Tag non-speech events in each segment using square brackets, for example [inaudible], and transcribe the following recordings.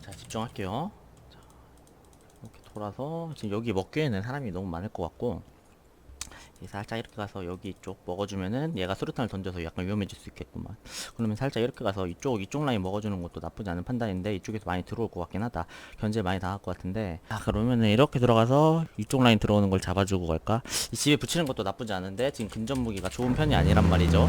자 집중할게요. 자, 이렇게 돌아서 지금 여기 먹기에는 사람이 너무 많을 것 같고 이 살짝 이렇게 가서 여기 쪽 먹어주면은 얘가 수류탄을 던져서 약간 위험해질 수 있겠구만. 그러면 살짝 이렇게 가서 이쪽 이쪽 라인 먹어주는 것도 나쁘지 않은 판단인데 이쪽에서 많이 들어올 것 같긴 하다. 견제 많이 당할 것 같은데. 아 그러면은 이렇게 들어가서 이쪽 라인 들어오는 걸 잡아주고 갈까? 이 집에 붙이는 것도 나쁘지 않은데 지금 근접 무기가 좋은 편이 아니란 말이죠.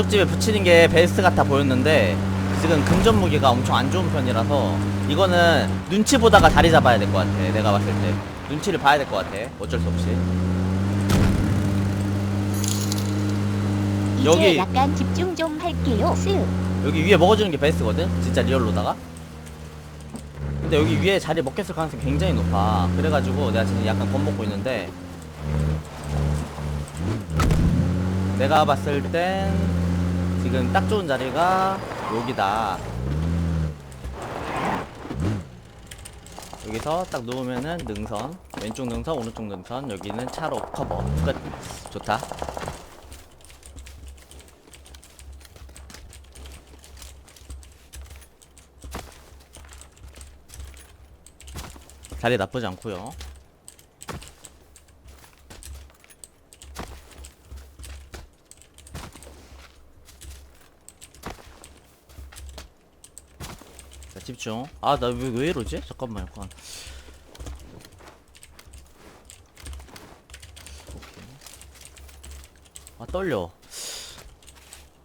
이쪽 집에 붙이는 게 베스트 같아 보였는데 지금 근접 무기가 엄청 안 좋은 편이라서 이거는 눈치 보다가 자리 잡아야 될 것 같아 내가 봤을 때. 눈치를 봐야 될 것 같아 어쩔 수 없이. 이제 여기- 약간 집중 좀 할게요. 스. 여기 위에 먹어주는 게 베스트거든? 진짜 리얼로다가? 근데 여기 위에 자리 먹겠을 가능성이 굉장히 높아. 그래가지고 내가 지금 약간 겁먹고 있는데. 내가 봤을 땐 지금 딱 좋은 자리가 여기다. 여기서 딱 누우면은 능선 왼쪽 능선 오른쪽 능선 여기는 차로 커버. 끝. 좋다. 자리 나쁘지 않고요 자 집중 아나 왜 왜 이러지? 잠깐만 약간. 아 떨려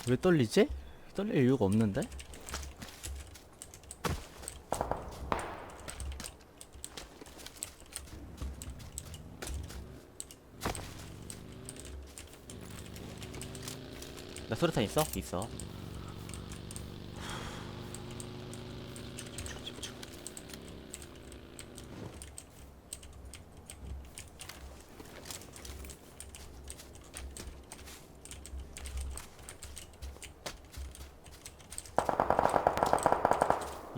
왜 떨리지? 떨릴 이유가 없는데? 나 수류탄 있어? 있어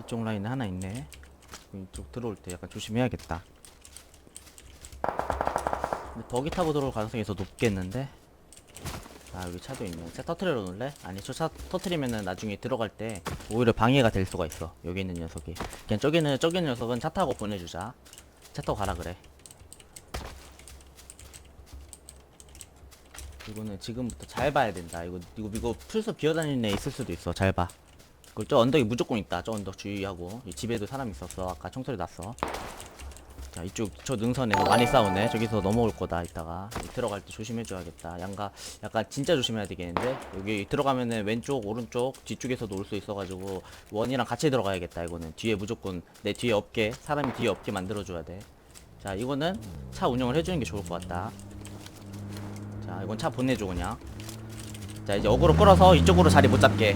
이쪽 라인에 하나 있네. 이쪽 들어올 때 약간 조심해야겠다. 근데 버기 타고 들어올 가능성이 더 높겠는데? 아 여기 차도 있네. 차 터트려 놓을래? 아니 저 차 터트리면은 나중에 들어갈 때 오히려 방해가 될 수가 있어. 여기 있는 녀석이. 그냥 저기 있는 저기 있는 녀석은 차 타고 보내주자. 차 타고 가라 그래. 이거는 지금부터 잘 봐야 된다. 이거 이거 이거 풀숲 기어다니는 애 있을 수도 있어. 잘 봐. 그저 언덕에 무조건 있다. 저 언덕 주의하고 이 집에도 사람 있었어. 아까 총소리 났어. 자 이쪽 저 능선에서 많이 싸우네. 저기서 넘어올 거다. 이따가 이 들어갈 때 조심해줘야겠다. 양가 약간 진짜 조심해야 되겠는데 여기 들어가면은 왼쪽 오른쪽 뒤쪽에서도 올 수 있어가지고 원이랑 같이 들어가야겠다. 이거는 뒤에 무조건 내 뒤에 없게 사람이 뒤에 없게 만들어줘야 돼. 자 이거는 차 운영을 해주는 게 좋을 것 같다. 자 이건 차 보내줘 그냥. 자 이제 어그로 끌어서 이쪽으로 자리 못 잡게.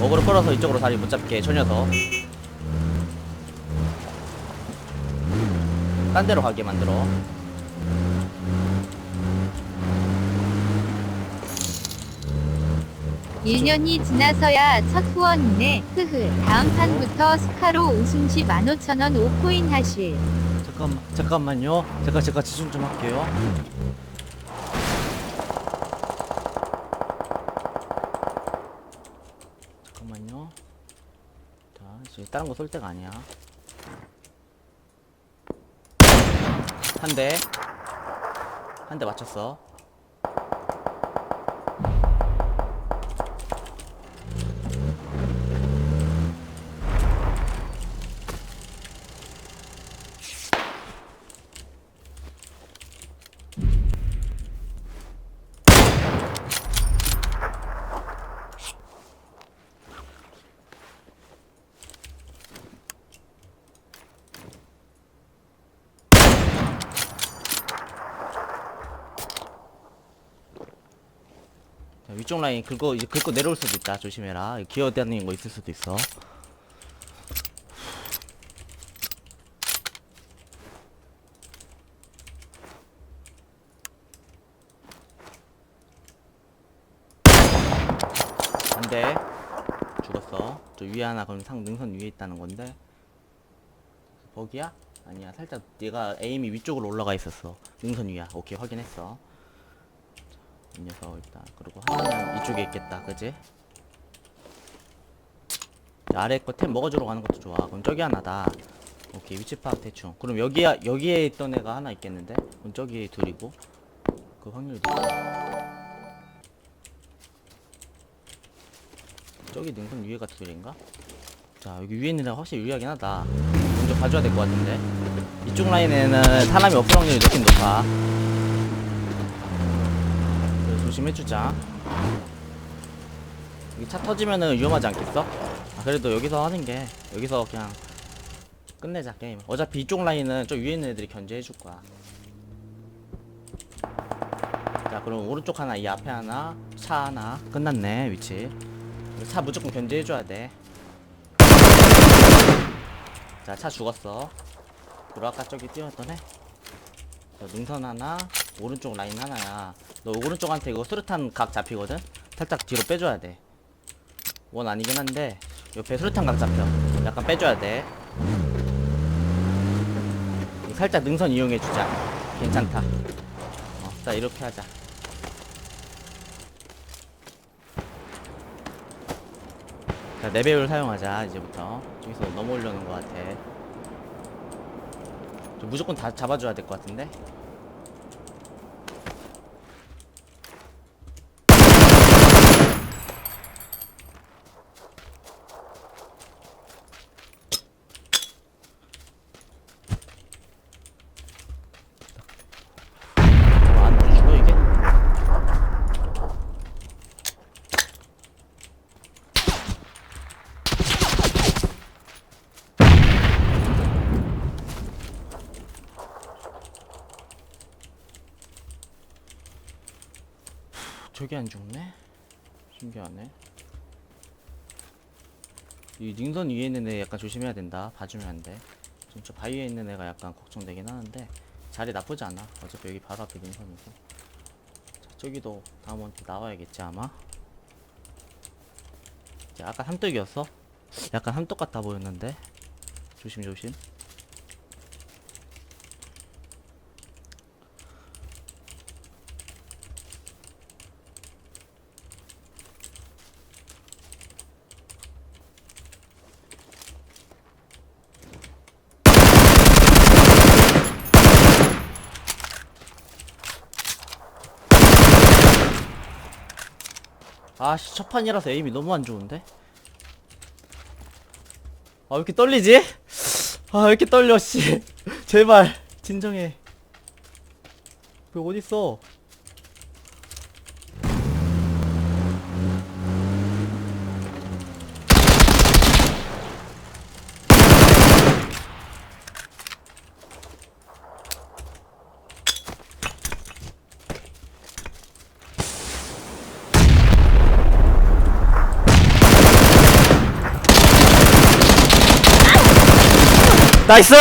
어그로 끌어서 이쪽으로 자리 못 잡게 저 녀석 딴 데로 가게 만들어 일 년이 지나서야 첫 후원이네. 흐흐. 다음 판부터 스카로 우승시 15,000원 5코인 하실. 잠깐만 잠깐만요 제가 제가 지중 좀 할게요 잠깐만요. 자 지금 다른 거 쏠 때가 아니야. 한대한 대 맞췄어 자, 위쪽 라인 긁어 이제 긁고 내려올 수도 있다. 조심해라. 기어다니는 거 있을 수도 있어. 안돼. 죽었어. 저 위에 하나 그럼 상 능선 위에 있다는 건데. 버기야? 아니야. 살짝 얘가 에임이 위쪽으로 올라가 있었어. 능선 위야. 오케이. 확인했어 이 녀석 일단. 그리고 하나는 이쪽에 있겠다. 그지? 자, 아래 거 템 먹어주러 가는 것도 좋아. 그럼 저기 하나다. 오케이 위치 파악 대충. 그럼 여기야 여기에 있던 애가 하나 있겠는데? 그럼 저기 둘이고. 그 높아. 저기 능선 위에가 둘인가? 자 여기 위에 있는 애가 확실히 유리하긴 하다. 먼저 봐줘야 될 것 같은데. 이쪽 라인에는 사람이 없을 확률이 높긴 높아 조심해주자. 여기 차 터지면은 위험하지 않겠어? 아, 그래도 여기서 하는 게 여기서 그냥 끝내자 게임. 어차피 이쪽 라인은 저 위에 있는 애들이 견제해줄 거야. 자 그럼 오른쪽 하나 이 앞에 하나 차 하나. 끝났네 위치. 차 무조건 견제해줘야 돼. 자, 차 죽었어. 그리고 아까 저기 뛰었던 애. 저 능선 하나, 오른쪽 라인 하나야. 너 오른쪽한테 이거 수류탄 각 잡히거든? 살짝 뒤로 빼줘야 돼. 원 아니긴 한데, 옆에 수류탄 각 잡혀. 약간 빼줘야 돼. 살짝 능선 이용해주자. 괜찮다. 어, 자, 이렇게 하자. 자, 네 배율 사용하자, 이제부터. 저기서 넘어오려는 것 같아. 저 무조건 다 잡아줘야 될 것 같은데? 어, 안 죽어, 이게? 저게 안 죽네? 신기하네. 이 능선 위에 있는 애 약간 조심해야 된다. 봐주면 안 돼. 저 바위에 있는 애가 약간 걱정되긴 하는데 자리 나쁘지 않아. 어차피 여기 바로 앞에 능선이고. 자, 저기도 다음한테 나와야겠지 아마. 자, 아까 삼뚝이었어? 약간 삼뚝 같아 보였는데. 조심 조심. 아씨 첫 판이라서 에임이 너무 안 좋은데? 아 왜 이렇게 떨리지? 아 왜 이렇게 떨려 씨 [laughs] 제발 진정해 그 어딨어 나이스!